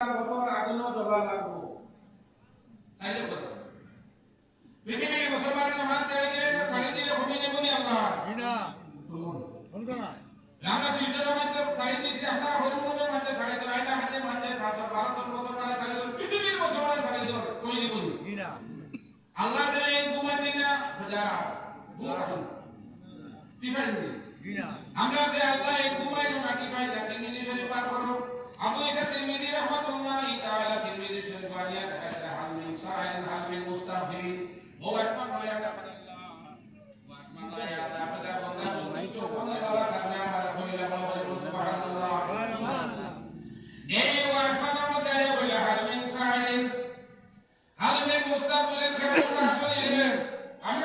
বছর আগুনও দেওয়া লাগবো। চাইলে বলো পৃথিবীর মুসলমানের নামাজ চাই দিলে ছাড়ি দিলে কমি নেব নি আমরা আমরা শিলচরের মাঝে ছাড়ি দিয়েছি আমরা হরিমনের মাঝে সাড়ে চার যে আল্লাহ এই গুমাই মুস্তাফিদ ও আসমান মায়া কামাল্লাহ ও আসমান মায়া রাফাদা বান্দা তুমি তো কোন আমি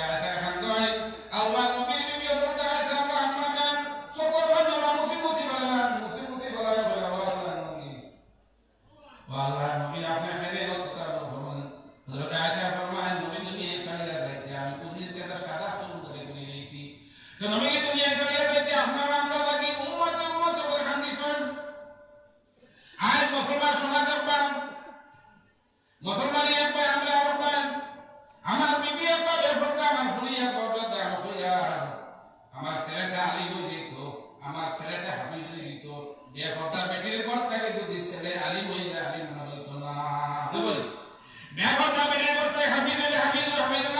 Me hago otra me hago otra vez, me.